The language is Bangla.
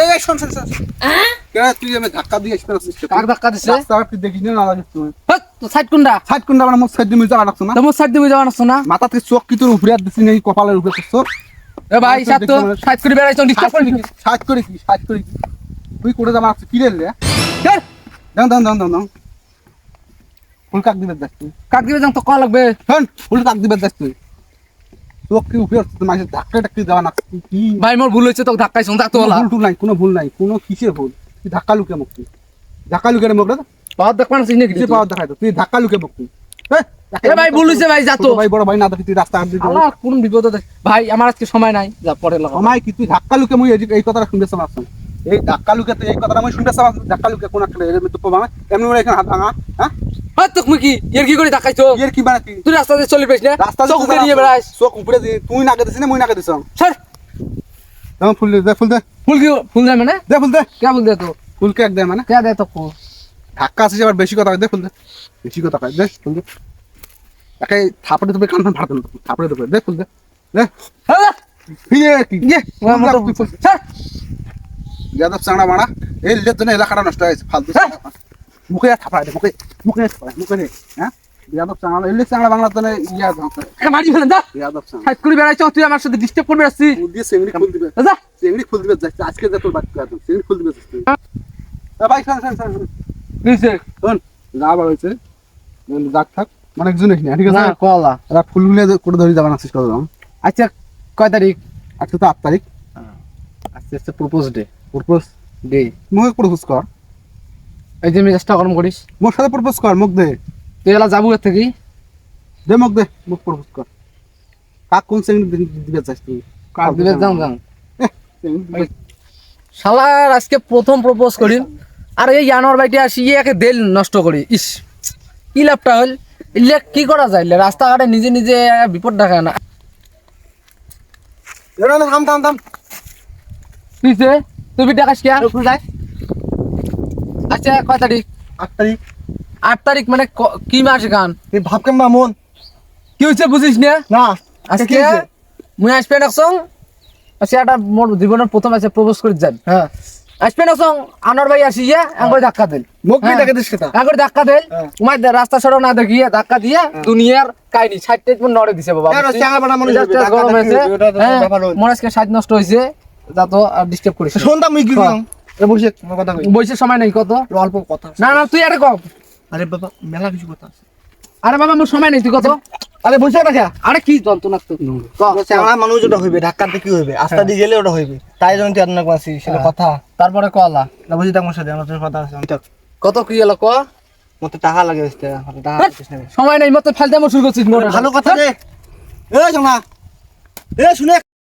এই এই শোন শোন শোন। কেন তুই আমি ধাক্কা দিয়ে আসতে পারছিস কাক ধাক্কা দিছে? রাস্তা তুই দেখিস না না তুই তো সাইড কোনটা? সাইড কোনটা আমার মুখ সাইড দিয়ে যাওয়া লাগছো না? তোমার সাইড দিয়ে যাওয়া নাছো না? মাথা থেকে চোখ কি তোর উপরে আর দিছিস নাকি কপালের উপরে তোর এ ভাই আমি তো সাত তো দেখলাম না। সাইড করে বেড়াইছো ডিস্টার্ব করবি সাইড করে কি সাইড করে কি? তুই কি রে রে? ধর, দাও দাও দাও দাও দাও ফুল কাক দিবে দেখ তুই। কাক দিবে যাম তো কল লাগবে? শোন ফুল কাক দিবে দেখ তুই। চোখ উপরে মাঝে ধাক্কা টাক্কি যাওয়া না কি ভাই মোর ভুল হয়েছে তো তা তো ভুল টুল নাই কোনো ভুল নাই কোনো কিসের ভুল? তুই ধাক্কা লুকে মুখ তুই। ধাক্কা লুকে মুখ রে পাওয়ার দেখ দেখাই তো? তুই ধাক্কা লুকে মুখ তুই। এ ভাই ভুল হয়েছে ভাই যা তো। ভাই বড় ভাই না তুই রাস্তা আমার কোন বিপদ ভাই আমার আজকে সময় নাই। যা পরে লাগাবো। আমায় কি? তুই ধাক্কা লুকে মুই এই- কথাটা শুনতে চাস এই ধাক্কা লুকে তুই এই কথাটা আমি শুনতে চাস ধাক্কা লুকে কোন একটা এর মধ্যে এমনি এখানে হাত ভাঙা হ্যাঁ? হ্যাঁ তো কি এর কি করে ধাক্কাইছো এর কি মানে তুই রাস্তা দিয়ে চলে পেছ না? রাস্তা চোখ উপরে নিয়ে বেড়াইস চোখ উপরে তুই নাকে দিছিস না মুই নাকে দিছ স্যার ফুল দে দে, ফুল দে। ফুল কি ফুল দেয় মানে? দে ফুল দে। কে ফুল দে তো? ফুল কে এক দে মানে। কে দেয় তো ধাক্কা আছে আবার বেশি কথা দে ফুল দে। বেশি কথা দে ফুল দে। একে থাপড়ে তুমি কান ফাড়তে না থাপড়ে দে ফুল দে। দে। হ্যাঁ। ইয়ে কি ইয়ে দে, আমার ফুল স্যার যাদব এই এলাকাটা নষ্ট হয়েছে ফালতু হ্যাঁ। মুখে থাপড়ায় দে মুখে মুখে মুখে হ্যাঁ? চাংড়া এলে চাংড়া বাংলার জন্য ইয়া একে মারি ফেলেন সাইড করে বেড়াইছো তুই আমার সাথে ডিস্টার্ব করবে আসছিস ফুল দিয়ে চেংড়ি ফুল দিবে। যা। ফুল দিবে যাচ্ছে আজকে যা তোর বাচ্চা আছে চেংড়ি ফুল দিবে যাচ্ছে। এ ভাই শোন শোন শোন শোন। নিছে শোন। যা বার হয়েছে যাক থাক অনেকজন এখানে ঠিক আছে? না কলা। এরা ফুলগুলো করে ধরে যাবেন আসিস কত দাম আচ্ছা কয় তারিখ? আজকে তো আট তারিখ। আজকে হচ্ছে প্রপোজ ডে প্রপোজ ডে মুখে প্রপোজ কর। এই যে মেজাজটা গরম করিস। মোর সাথে প্রপোজ কর মুখ দে। তুই এলা যাব এর থেকে? দে মুখ দে মুখ প্রপোজ কর। কাক কোন চেংড়ি দিবে চাস তুই? কার দিলে যাও যাও। শালার আজকে প্রথম প্রপোজ করি আর এই জানোয়ার বাড়িতে আসি একে দেল নষ্ট করি। ইস কি লাভটা হল ইলে কি করা যায়? রাস্তাঘাটে নিজে নিজে বিপদ দেখায় না। থাম থাম থাম। তুইছে তুই বিটা কাজ কিয়া? আচ্ছা কয় তারিখ? আট তারিখ। আট তারিখ মানে কি মাস গান? ভাব কেমন মন কি হয়েছে বুঝিস না? না আজকে মুই আসবে নাকসং আচ্ছা এটা মোর জীবনের প্রথম আছে প্রপোজ করে যান। হ্যাঁ। আসবে নাকসং আনার ভাই আসি ইয়া আঙ্গুর ধাক্কা দেন। মুখ হ্যাঁ। দেখে দিস কেতা আঙ্গুর ধাক্কা দেন। হ্যাঁ। উমাই রাস্তা সড়ক না দেখিয়ে ধাক্কা দিয়ে দুনিয়ার কাহিনী ষাট টাইট নড়ে দিছে বাবা মনে গরম হয়েছে। হ্যাঁ, মোর আজকে সাজ নষ্ট হয়েছে যা তো আর ডিস্টার্ব করিস না। শোন মুই কি হ্যাঁ। বসে আমার কথা কই? বইসের সময় নেই কত? অল্প কথা না না তুই আরে কম আরে বাবা মেলা কিছু কথা আছে। আরে বাবা মোর সময় নেই তুই কত? আরে বসে দেখা আরে কি যন্ত্রণা তো ক। মানুষ ওটা হইবে ঢাকাতে কি হইবে? আস্তা দিয়ে গেলে ওটা হইবে। তাই জন্য তুই আপনার কাছে সেটা হ্যাঁ। কথা। তারপরে কলা না বুঝি তোমার সাথে আমার কথা আছে কত কি হলো ক? মতে টাকা লাগে টাকা। সময় নেই মতো ফালতে আমার শুরু করছিস মোর ভালো কথা রে এ জানা এ শুনে।